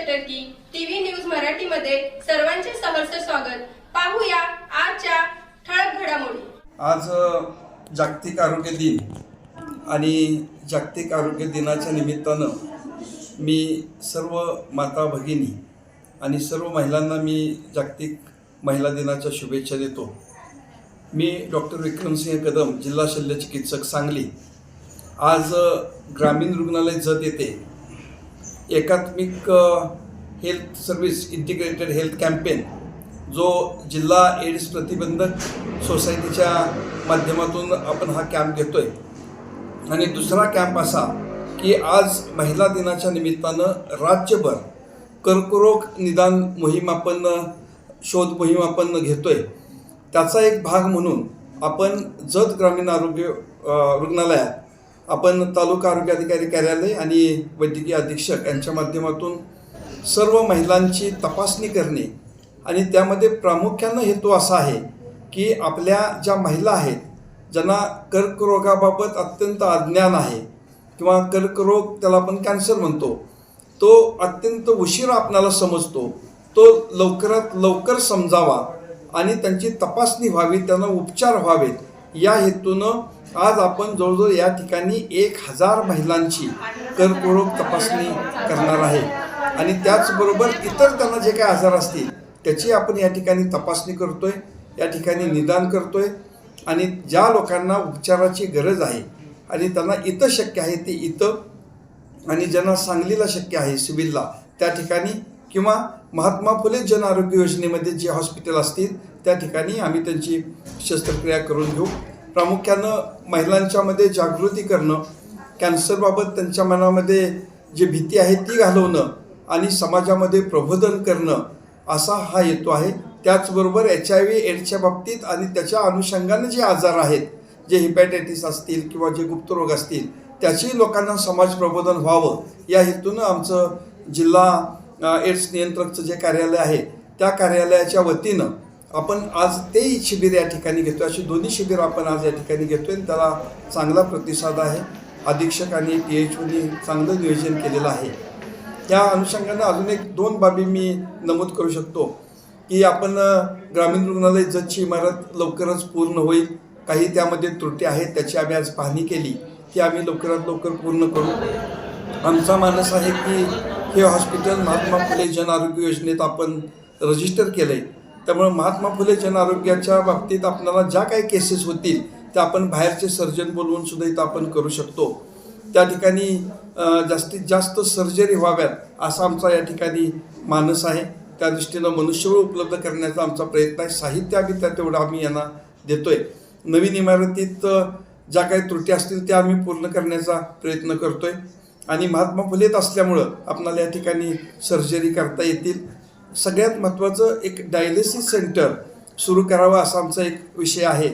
चटर्की TV news मराठीमध्ये सर्वांचे सहर्ष स्वागत. पाहूया आजच्या ठळक घडामोडी. आज जागतिक आरोग्य दिन आणि जागतिक आरोग्य दिनाच्या निमित्तानं मी सर्व माता भगिनी आणि सर्व महिलांना मी जागतिक महिला दिनाच्या शुभेच्छा देतो. मी डॉक्टर विक्रमसिंह कदम जिल्हा शल्य चिकित्सक सांगली. आज ग्रामीण रुग्णालय जत येते. एकात्मिक health service integrated health campaign जो जिल्हा एड्स प्रतिबंधक सोसायटीच्या माध्यमातून आपण हा कॅम्प घेतो आहे आणि दुसरा कॅम्प असा की आज महिला दिनाच्या निमित्तानं राज्यभर कर्करोग निदान मोहीम आपण शोध मोहीम आपण घेतो आहे त्याचा एक भाग म्हणून आपण जत ग्रामीण आरोग्य रुग्णालयात आपण तालुका आरोग्य अधिकारी कार्यालय आणि वैद्यकीय अधीक्षक यांच्या माध्यमातून सर्व महिलांची तपासणी करणे आणि त्यामध्ये प्रामुख्यानं हेतू असा आहे की आपल्या ज्या महिला आहेत ज्यांना कर्करोगाबाबत अत्यंत अज्ञान आहे किंवा कर्करोग त्याला आपण कॅन्सर म्हणतो तो अत्यंत उशीर आपणाला समजतो तो लवकरात लवकर समजावा आणि त्यांची तपासणी व्हावी त्यांना उपचार व्हावेत या हेतूनं आज आपण जवळजवळ या ठिकाणी एक हजार महिलांची कर्करोग तपासणी करणार आहे. आणि त्याचबरोबर इतर त्यांना जे काही आजार असतील त्याची आपण या ठिकाणी तपासणी करतोय या ठिकाणी निदान करतोय. आणि ज्या लोकांना उपचाराची गरज आहे आणि त्यांना इथं शक्य आहे ते इथं आणि ज्यांना सांगलीला शक्य आहे सिव्हिलला त्या ठिकाणी किंवा महात्मा फुले जन आरोग्य योजनेमध्ये जे हॉस्पिटल असतील त्या ठिकाणी आम्ही त्यांची शस्त्रक्रिया करून घेऊ. प्रामुख्यानं महिलांच्यामध्ये जागृती करणं कॅन्सरबाबत त्यांच्या मनामध्ये जी भीती आहे ती घालवणं आणि समाजामध्ये प्रबोधन करणं असा हा हेतू आहे. त्याचबरोबर एच आय व्ही एड्सच्या बाबतीत आणि त्याच्या अनुषंगाने जे आजार आहेत जे हिपॅटायटिस असतील किंवा जे गुप्तरोग असतील त्याची लोकांना समाज प्रबोधन व्हावं. या हेतूनं आमचं जिल्हा एड्स नियंत्रकचं जे कार्यालय आहे त्या कार्यालयाच्या वतीनं आपण आज तेही शिबिर या ठिकाणी घेतो अशी दोन्ही शिबिरं आपण आज या ठिकाणी घेतोय आणि त्याला चांगला प्रतिसाद आहे. अधीक्षक आणि टी एच ओनी चांगलं नियोजन केलेलं आहे. त्या अनुषंगानं अजून एक दोन बाबी मी नमूद करू शकतो की आपण ग्रामीण रुग्णालय जतची इमारत लवकरच पूर्ण होईल. काही त्यामध्ये त्रुटी आहेत त्याची आम्ही आज पाहणी केली. ती आम्ही लवकरात लवकर पूर्ण करू. आमचा मानस आहे की हे हॉस्पिटल महात्मा फुले जन आरोग्य योजनेत आपण रजिस्टर केलं आहे त्यामुळे महात्मा फुले जन आरोग्याच्या बाबतीत आपल्याला ज्या काही केसेस होतील त्या आपण बाहेरचे सर्जन बोलवून सुद्धा इथं आपण करू शकतो. त्या ठिकाणी जास्तीत जास्त सर्जरी व्हाव्यात असा आमचा या ठिकाणी मानस आहे. त्या दृष्टीनं मनुष्यबळ उपलब्ध करण्याचा आमचा प्रयत्न आहे. साहित्य आम्ही त्या तेवढं आम्ही यांना देतोय. नवीन इमारतीत ज्या काही त्रुटी असतील त्या आम्ही पूर्ण करण्याचा प्रयत्न करतोय. आणि महात्मा फुलेत असल्यामुळं आपणाला या ठिकाणी सर्जरी करता येतील. सगळ्यात महत्त्वाचं एक डायलिसिस सेंटर सुरू करावं असा आमचा एक विषय आहे.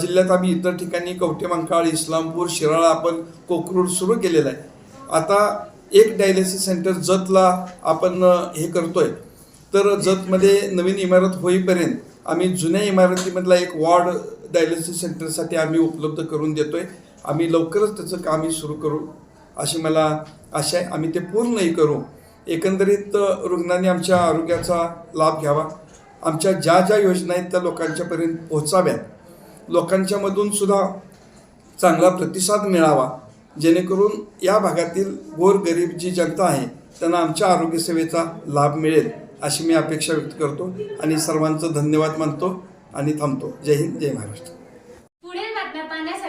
जिल्ह्यात आम्ही इतर ठिकाणी कवटेमंकाळ इस्लामपूर शिराळा आपण कोकरूड सुरू केलेलं आहे. आता एक डायलिसिस सेंटर जतला आपण हे करतो आहे तर जतमध्ये नवीन इमारत होईपर्यंत आम्ही जुन्या इमारतीमधला एक वॉर्ड डायलिसिस सेंटरसाठी आम्ही उपलब्ध करून देतो आहे आम्ही लवकरच त्याचं कामही सुरू करू. अशी मला आशा आहे. आम्ही ते पूर्णही करू. एकंदरीत रुग्णांनी आमच्या आरोग्याचा लाभ घ्यावा. आमच्या ज्या ज्या योजना आहेत त्या लोकांच्यापर्यंत पोहोचाव्यात. लोकांच्यामधून सुद्धा चांगला प्रतिसाद मिळावा. जेणेकरून या भागातील गोरगरीब जी जनता आहे त्यांना आमच्या आरोग्यसेवेचा लाभ मिळेल अशी मी अपेक्षा व्यक्त करतो. आणि सर्वांचं धन्यवाद मानतो आणि थांबतो. जय हिंद जय महाराष्ट्र.